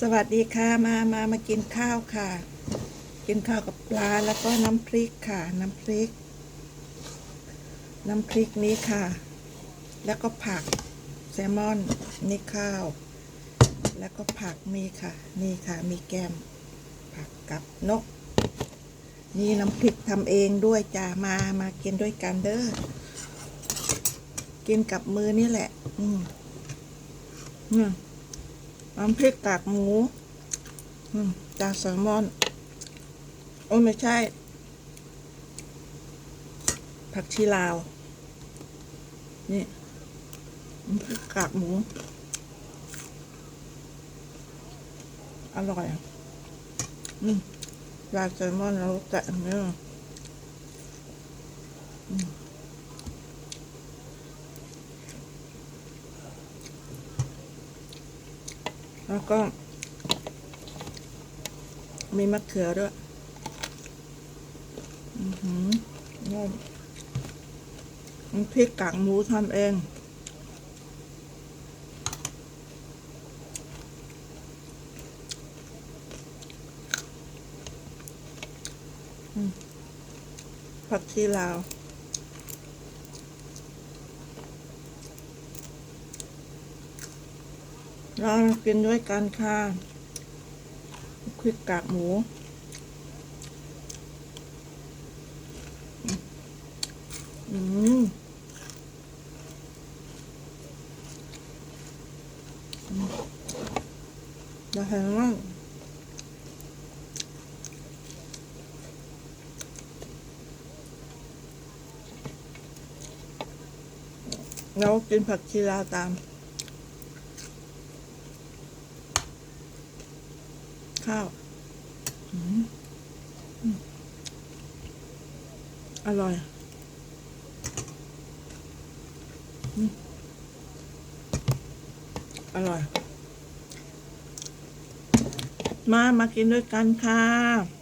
สวัสดีค่ะมามามากินข้าวค่ะ กินข้าวกับปลาแล้วก็น้ำพริกค่ะ น้ำพริก น้ำพริกนี้ค่ะ แล้วก็ผักแซลมอนนี่ข้าว แล้วก็ผักมีค่ะ นี่ค่ะมีแกมผักกับนก นี่น้ำพริกทำเองด้วยจ้ามามากินด้วยกันเด้อกินกับมือนี่แหละ อืมเนี่ย น้ำพริกกากหมูจากแซลมอน โอ้ไม่ใช่ ผักชีลาว นี่น้ำพริกกากหมู อร่อยอืมจากแซลมอนแล้วแกะเนื้อ แล้วก็ มีมะเขือด้วย อือหือนี่น้ำพริกกากหมูทำเองผักชีลาว เรากินด้วยกันค่ะพริกกากหมูอืมอืมอยากเห็นว่าเรากินผักชีลาตาม ข้าวอร่อยอร่อย มา มากินด้วยกันค่ะ